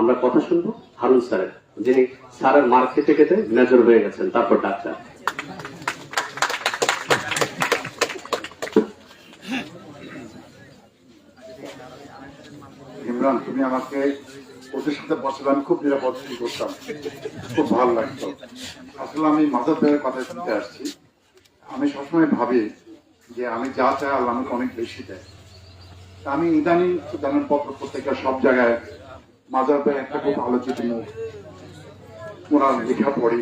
আমরা কথা শুনব হারুন স্যারের, যিনি স্যারের মার খেতে খেতে মেজর হয়ে গেছেন, তারপর ডাক্তার। ইমরান, তুমি আমাকে ওদের সাথে বসলে আমি খুব নিরাপদ ফিল করতাম। খুব ভালো লাগতো। আসলে আমি মাদার ভাইয়ের কথা শুনতে আসছি। আমি সবসময় ভাবি যে আমি যা চাই আল্লাহ আমাকে অনেক বেশি দেয়। আমি ইদানিং জানেন পত্র পত্রিকা সব জায়গায় ভাই একটা খুব আলোচিত ওনার লেখা পড়ি।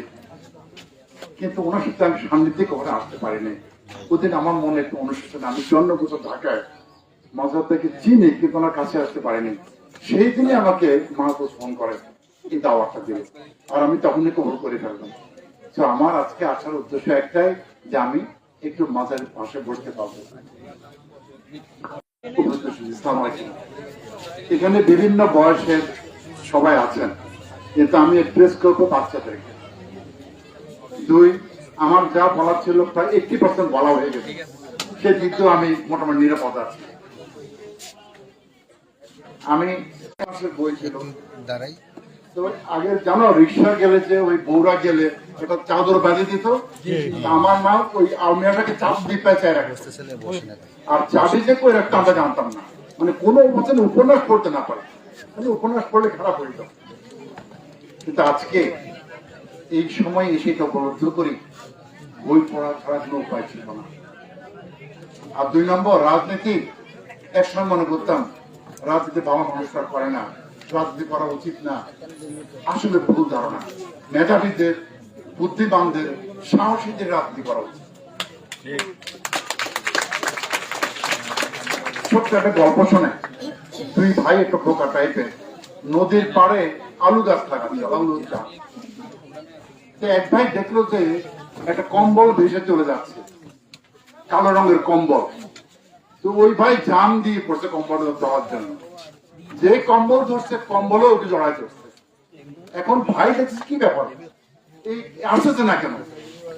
কিন্তু ওনার সাথে আমি সান্নিধ্যে কখনো আসতে পারিনি ওদিন আমার মনে একটু অনুশোচন। আমি জন্ম বছর ঢাকায় মাঝার থেকে চিনি, কিন্তু ওনার কাছে আসতে পারিনি সেই দিনই আমাকে মাহাপুর ফোন করে এই দাওয়াতটা দিল। আর আমি তখনই কবর করে ফেললাম তো আমার আজকে আসার উদ্দেশ্য একটাই যে আমি একটু মাজারের পাশে বসতে পারব। ইসলাম। এখানে বিভিন্ন বয়সের সবাই আছেন। কিন্তু আমি এড্রেস করব বাচ্চাদেরকে দুই। আমার যা বলার ছিল প্রায় এইটি পার্সেন্ট বলা হয়ে গেছে। সে কিন্তু আমি মোটামুটি নিরাপদ আছি। আমি বই ছিল। দাঁড়াই। আগে জানো রিক্সা গেলে যে ওই বৌরা গেলে একটা চাদর বেঁধে দিত? আমার মা ওই আলমিরাটাকে চাপ দিয়ে পেঁচায় রাখে। আর চাবি যে করে রাখতে আমরা জানতাম না। মানে কোনো বছর উপন্যাস পড়তে না পারে। মানে উপন্যাস পড়লে খারাপ হয়ে যেত কিন্তু আজকে এই সময় এসে এটা উপলব্ধ করি, বই পড়া ছাড়া কোনো উপায় ছিল না। আর দুই নম্বর, রাজনীতি, এক সময় মনে করতাম রাজনীতি বাবা মানুষরা করে না, রাজনীতি করা উচিত না। আসলে ভুল ধারণা। মেধাবীদের, বুদ্ধিমানদের, সাহসীদের রাজনীতি করা উচিত। ছোট্ট একটা গল্প শোনে। দুই ভাই একটা বোকা টাইপের নদীর পাড়ে আলু গাছ এক ভাই দেখল যে একটা কম্বল ভেসে চলে যাচ্ছে, কালো রঙের কম্বল। তো ওই ভাই জাম দিয়ে পড়ছে কম্বল দেওয়ার জন্য। যে কম্বল ধরছে, কম্বলও ওকে জড়াই ধরছে। এখন ভাই দেখছিস কি ব্যাপার? এই আসতেছে না কেন?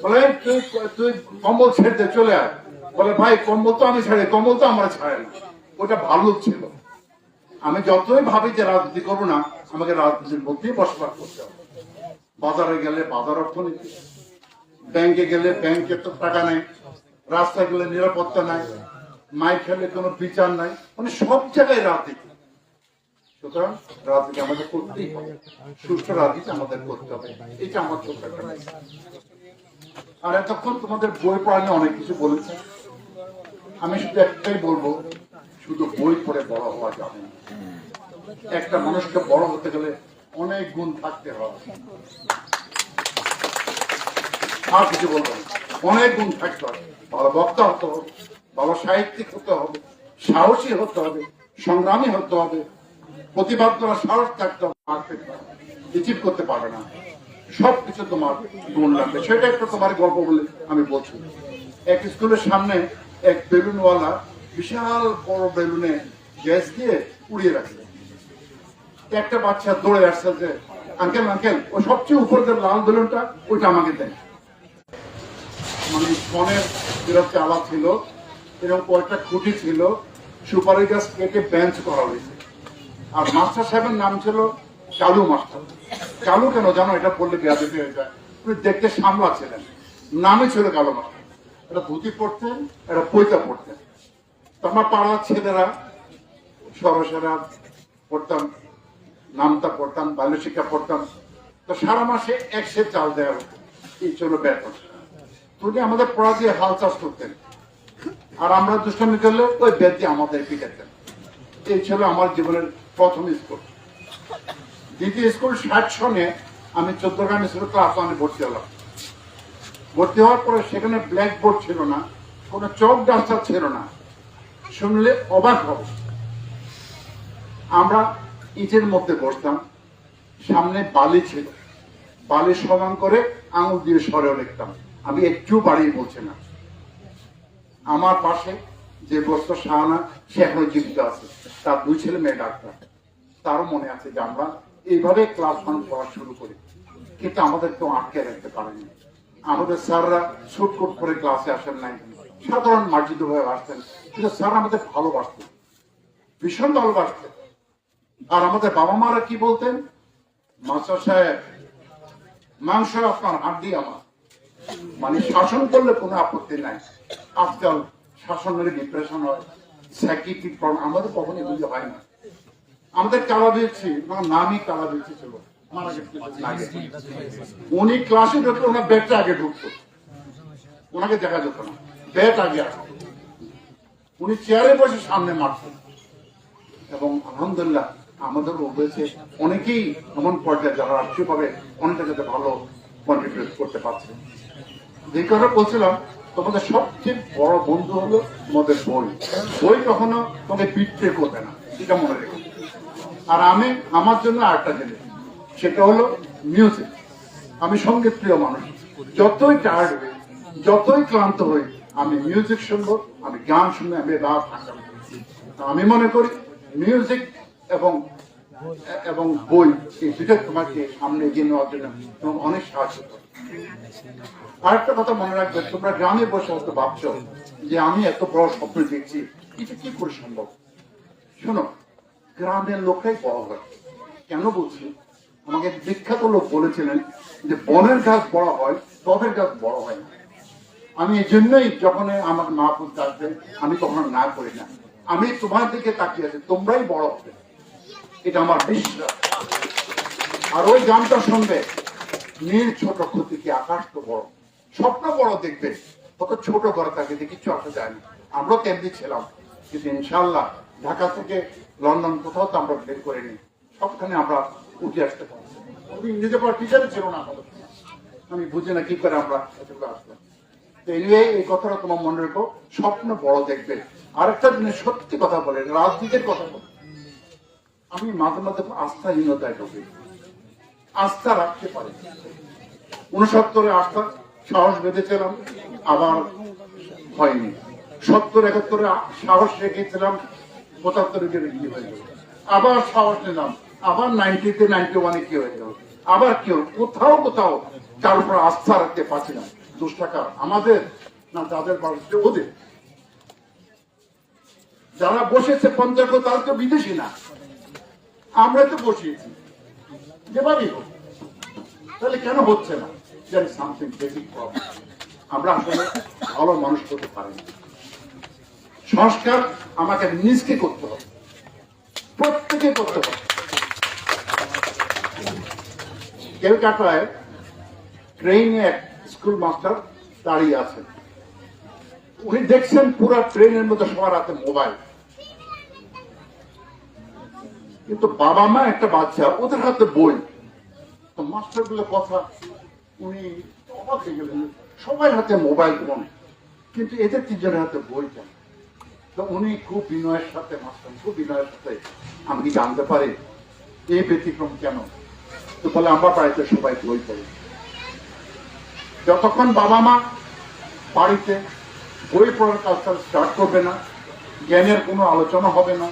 বলে, তুই তুই কম্বল ছেড়ে চলে আয়। বলে, ভাই, কম্বল তো আমি ছাড়ি কম্বল তো আমরা ছাড়ে না ওটা ভালো ছিল। আমি যতই ভাবি যে রাজনীতি করব না, আমাকে রাজনীতির মধ্যেই বসবাস করতে হবে। বাজারে গেলে বাজার অর্থনীতি, ব্যাংকে গেলে ব্যাংকে তো টাকা নেই, রাস্তায় গেলে নিরাপত্তা নাই মাই খেলে কোনো বিচার নাই মানে সব জায়গায় রাজনীতি। সুতরাং রাজনীতি আমাদের করতেই হবে। সুস্থ রাজনীতি আমাদের করতে হবে। এটা আমার আর এতক্ষণ তোমাদের বই পড়া অনেক কিছু বলেছে। আমি শুধু একটাই বলব শুধু বই পড়ে বড় হওয়া যাবে একটা মানুষকে বড় হতে গেলে অনেক গুণ থাকতে হবে আর কিছু বলব অনেক গুণ থাকতে হবে। ভালো বক্তা হতে হবে ভালো সাহিত্যিক হতে হবে, সাহসী হতে হবে, সংগ্রামী হতে হবে, প্রতিবাদ করার সাহস থাকতে হবে অ্যাচিভ করতে পারবে না। সবকিছু তোমার গুণ লাগবে। সেটা একটা তোমার গল্প বলে আমি বলছি। এক স্কুলের সামনে এক বেলুনওয়ালা বিশাল বড় বেলুনে গ্যাস দিয়ে উড়িয়ে রাখছে। একটা বাচ্চা দৌড়ে আসছে যে, আঙ্কেল আঙ্কেল, ও সবচেয়ে উপর যে লাল বেলুনটা, ওইটা আমাকে দেন। মানে ফোনের বিরক্তি আলাপ ছিল, এরকম কয়েকটা খুঁটি ছিল, সুপারি গাছ কেটে বেঞ্চ করা হয়েছে। আর মাস্টার সাহেবের নাম ছিল কালু মাস্টার। কালু কেন জানো? এটা পড়লে বেয়াদি হয়ে যায়। উনি দেখতে সামলা ছিলেন। নামে ছিল কালু মাস্টার। এটা ধুতি পড়তেন এটা পৈতা পড়তেন আমার পাড়ার ছেলেরা, সরসেরা পড়তাম নামটা পড়তাম বাল্য শিক্ষা পড়তাম। তো সারা মাসে এক সে চাল দেওয়া হতো এই ছিল বেতন উনি আমাদের পড়া দিয়ে হাল চাষ করতেন। আর আমরা দুষ্টামি করলে ওই দিয়ে আমাদের পিটাতেন। এই ছিল আমার জীবনের প্রথম স্কুল। দ্বিতীয় স্কুল ষাট সনে আমি চোদ্দ গ্রাম স্কুল ক্লাস ওয়ানে ভর্তি হলাম। ভর্তি হওয়ার পরে সেখানে ব্ল্যাকবোর্ড ছিল না, কোনো চক ডাস্টার ছিল না। শুনলে অবাক হবে। আমরা ইটের মধ্যে বসতাম, সামনে বালি ছিল। বালি সমান করে আঙুল দিয়ে সরেও লিখতাম। আমি একটু বাড়িয়ে বলছি না। আমার পাশে যে বস্ত সাহানা সে এখনও জীবিত আছে। তার দুই ছেলে মেয়ে ডাক্তার। তারও মনে আছে যে আমরা এইভাবে ক্লাস ওয়ান পড়া শুরু করি। কিন্তু আমাদের কেউ আটকে রাখতে পারেনি। আমাদের স্যাররা ছুটকুট করে ক্লাসে আসেন নাই। সাধারণ মার্জিত হয়ে আসতেন। কিন্তু স্যার আমাদের ভালোবাসতেন, ভীষণ ভালোবাসতেন। আর আমাদের বাবা মারা কি বলতেন? মাস্টার সাহেব, মাংস আপনার হাড্ডি আমার। মানে শাসন করলে কোনো আপত্তি নাই। আজকাল শাসনের ডিপ্রেশন হয় সাইকিট্রিক প্রবলেম আমাদের কখনো এগুলি হয় না। আমাদের কালা দিয়েছি নামই কালা দিয়েছি ছিল। উনি ক্লাসে ঢুকলে ওনার ব্যাগটা আগে ঢুকতো। ওনাকে দেখা যেত না। ব্যাট আগে আসতো উনি চেয়ারে বসে সামনে মারতেন এবং আলহামদুলিল্লাহ আমাদের অনেকেই এমন পর্যায়ে যারা অনেকটা যাতে ভালো কন্ট্রিবিউট করতে পারছে। যে বলছিলাম, তোমাদের সবচেয়ে বড় বন্ধু হলো তোমাদের বই। বই কখনো তোমাকে বিট্রে করবে না এটা মনে রেখো। আর আমি আমার জন্য আরেকটা জিনিস, সেটা হলো মিউজিক আমি সংগীত প্রিয় মানুষ। যতই টায়ার্ড যতই ক্লান্ত হই আমি মিউজিক শুনব, আমি গান শুনব, আমি রাত আমি মনে করি মিউজিক এবং এবং বই এই দুটো তোমাকে সামনে এগিয়ে নেওয়ার জন্য তোমাকে অনেক সাহায্য করে আরেকটা কথা মনে রাখবে, তোমরা গ্রামে বসে হয়তো ভাবছ যে আমি এত বড় স্বপ্ন দেখছি, এটা কি করে সম্ভব? শোনো, গ্রামের লোকটাই বড় হয়। কেন বলছি? আমাকে বিখ্যাত লোক বলেছিলেন যে বনের গাছ বড় হয়, টবের গাছ বড় হয় না। আমি এই জন্যই যখন আমার মা পুত আসবেন আমি তখন না করি না। আমি তোমার দিকে তাকিয়ে আছি, তোমরাই বড় হবে। এটা আমার বিশ্বাস। আর ওই গানটা শুনবে, নীল ছোট ক্ষতিকে আকাশ তো বড়? স্বপ্ন বড় দেখবে কত ছোট ঘরে থাকে যে কিছু যায় না। আমরাও তেমনি ছিলাম, কিন্তু ইনশাল্লাহ ঢাকা থেকে লন্ডন কোথাও তো আমরা বের করে নিই। সবখানে আমরা উঠে আসতে পারছি। আমি ইংরেজি পড়ার টিচারই ছিল না আমাদের? আমি বুঝি না কি করে আমরা এতগুলো আসলাম। তো anyway, এই কথাটা তোমার মনে রেখো স্বপ্ন বড় দেখবে। আরেকটা জিনিস সত্যি কথা বলে রাজনীতির কথা বলে। আমি মাঝে মাঝে আস্থাহীনতায় ঢুকি আস্থা রাখতে পারি। উনসত্তরে আস্থা সাহস বেঁধেছিলাম আবার হয়নি। সত্তর একাত্তরে সাহস রেখেছিলাম পঁচাত্তরে কি হয়ে গেল? আবার সাহস নিলাম আবার নাইনটিতে নাইনটি ওয়ানে কি হয়ে গেল? আবার কি হলো? কোথাও কোথাও তার উপর আস্থা রাখতে পারছি টাকা আমাদের না যাদের বাড়িতে ওদের? যারা বসেছে পঞ্চায়েত তারা তো বিদেশি না। আমরা তো বসিয়েছি। যেভাবেই হোক। তাহলে কেন হচ্ছে না? যেন সামথিং বেসিক প্রবলেম আমরা আসলে ভালো মানুষ করতে পারি সংস্কার আমাকে নিজকে করতে হবে। প্রত্যেকে করতে হবে। ক্যালকাটায় ট্রেনে এক স্কুল মাস্টার দাঁড়িয়ে আছেন। উনি দেখছেন পুরো ট্রেনের মধ্যে সবার হাতে মোবাইল। কিন্তু বাবা মা একটা বাচ্চা, ওদের হাতে বই। তো মাস্টারগুলো কথা উনি অবাক হয়ে গেলেন সবাই হাতে মোবাইল ফোন, কিন্তু এদের তিনজনের হাতে বই কেন? তো উনি খুব বিনয়ের সাথে, মাস্টার খুব বিনয়ের সাথে, আমি জানতে পারি? এই ব্যতিক্রম কেন? তো বলে আমরা বাড়িতে সবাই বই পড়ি। যতক্ষণ বাবা মা বাড়িতে বই পড়ার কাজটা স্টার্ট করবে না, জ্ঞানের কোনো আলোচনা হবে না,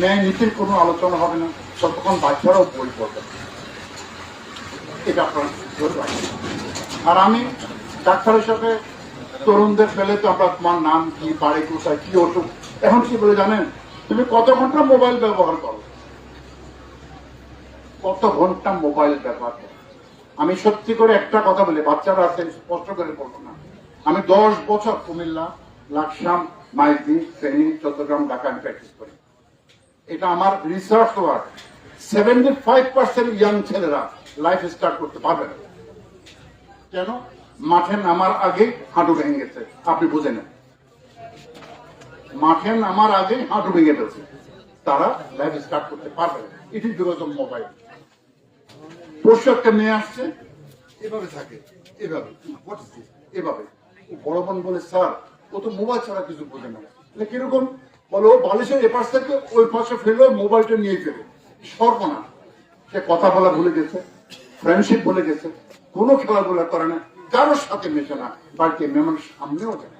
ন্যায় নীতির কোনো আলোচনা হবে না, ততক্ষণ বাচ্চারাও বই পড়বে। এটা আপনার আর আমি ডাক্তার হিসাবে তরুণদের পেলে তো আমরা তোমার নাম কি, বাড়ি কোথায়, কি অসুখ এখন কি বলে জানেন? তুমি কত ঘণ্টা মোবাইল ব্যবহার করো? কত ঘণ্টা মোবাইল ব্যবহার করো? আমি সত্যি করে একটা কথা বলি, বাচ্চারা আছে স্পষ্ট করে বলব না। আমি দশ বছর কুমিল্লা, লাকসাম, মাইতি, ফেনী, চট্টগ্রাম, ঢাকা আমি প্র্যাকটিস করি। এটা আমার research work seventy five percent young ছেলেরা লাইফ স্টার্ট করতে পারবে না। কেন? মাঠে নামার আগে হাঁটু ভেঙে গেছে, আপনি বুঝে নেন মাঠে নামার আগে হাঁটু ভেঙে গেছে। তারা লাইফ স্টার্ট করতে পারবে না। It is because of mobile পরশু একটা মেয়ে আসছে। এভাবে থাকে এভাবে? এভাবে। বড় বোন বলে স্যার ও তো মোবাইল ছাড়া কিছু বোঝে না। বলে, কীরকম? বলো বালিশের এপাশ থেকে ওই পাশে ফেলে মোবাইলটা নিয়ে সর্বনা সে কথা বলা ভুলে গেছে ফ্রেন্ডশিপ ভুলে গেছে কোনো খেলাধুলা করে না কারোর সাথে মেশে না বাড়িতে মেমন সামনেও যায়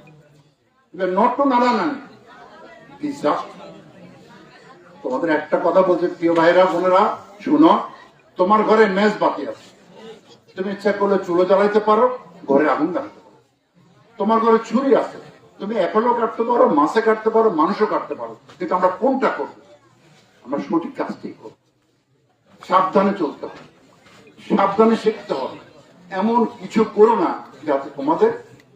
নট টু নানা নানি তোমাদের একটা কথা বলছে প্রিয় ভাইরা বোনেরা শুনো। তোমার ঘরে মেজ বাকি আছে। তুমি ইচ্ছা করলে চুলো জ্বালাইতে পারো, ঘরে আগুন জ্বালাতে পারো। তোমার ঘরে ছুরি আছে, তুমি একলো কাটতে পারো, মাছে কাটতে পারো, মানুষও কাটতে পারো, কিন্তু আমরা কোনটা করব? আমরা সঠিক কাজটি করব। সাবধানে চলতে হবে, সাবধানে শিখতে হবে। এমন কিছু করো না যাতে তোমাদের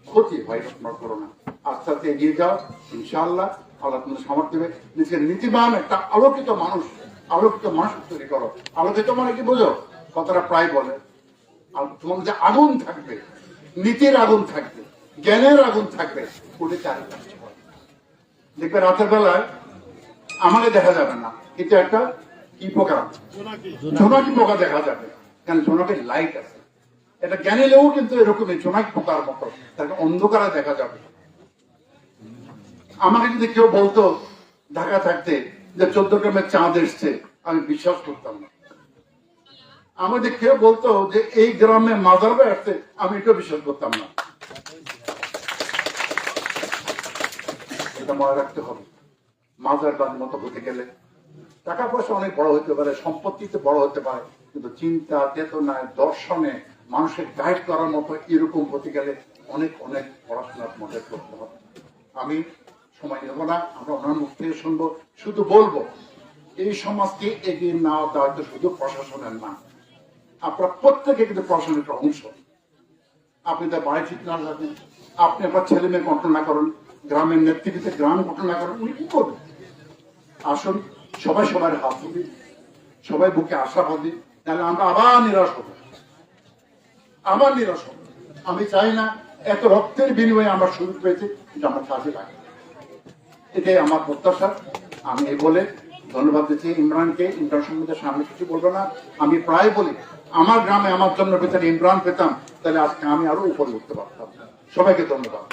ক্ষতি হয় তোমরা করো না। আস্তে আস্তে এগিয়ে যাও, ইনশাআল্লাহ, আল্লাহ তোমাদের সামর্থ্য দেবে। নিজের নীতিবান একটা আলোকিত মানুষ আলোকিত মানুষ তৈরি করো। আলোকিত মানে কি বোঝো? কথাটা প্রায় বলে। তোমার যে আগুন থাকবে। নীতির আগুন থাকবে। জ্ঞানের আগুন থাকবে। ওটা চারিপাশে দেখবে রাতের বেলায় আমাকে দেখা যাবে না। এটা একটা কি পোকা জোনাকি পোকা দেখা যাবে। কারণ জোনাকের লাইট আছে। এটা জ্ঞানী লেও কিন্তু এরকমই জোনাকি পোকার মতো। তাকে অন্ধকারে দেখা যাবে। আমাকে যদি কেউ বলতো ঢাকা থাকতে যে চোদ্দ গ্রামের চাঁদ এসছে, আমি বিশ্বাস করতাম না। আমাদের কেউ বলতো যে এই গ্রামে মাজার আসছে আমি এটা বিশ্বাস করতাম না। এটা মনে রাখতে হবে। মাজার বাড়ির মতো হতে গেলে টাকা পয়সা অনেক বড় হতে পারে সম্পত্তিতে বড় হতে পারে, কিন্তু চিন্তা, চেতনায়, দর্শনে, মানুষের গাইড করার মতো এরকম হতে গেলে অনেক অনেক পড়াশোনার মধ্যে করতে হবে। আমি সময় নেব না, আমরা ওনার মুখ থেকে শুনব, শুধু বলব, এই সমাজকে এগিয়ে নেওয়ার দায়িত্ব শুধু প্রশাসনের না। আপনারা প্রত্যেকে কিন্তু প্রশাসনের অংশ। আপনি তার বাড়ি ঠিক না রাখেন আপনি আপনার ছেলে মেয়ে কন্ট্রোল না করেন, গ্রামের নেতৃত্বে গ্রাম কন্ট্রোল না করেন, উনি কি করবেন আসুন, সবাই সবার হাত তুলি সবাই বুকে আশা বাঁধি তাহলে আমরা আবার নিরাশ হব। আবার নিরাশ হব। আমি চাই না, এত রক্তের বিনিময়ে আমরা সুযোগ পেয়েছি এটা আমরা কাজে লাগে এটাই আমার প্রত্যাশা, আমি এই বলে ধন্যবাদ দিচ্ছি ইমরানকে। ইমরান সম্বন্ধে সামনে কিছু বলব না। আমি প্রায় বলি, আমার গ্রামে আমার জন্য ভিতরে ইমরান পেতাম, তাহলে আজকে আমি আরও উপরে উঠতে পারতাম। সবাইকে ধন্যবাদ।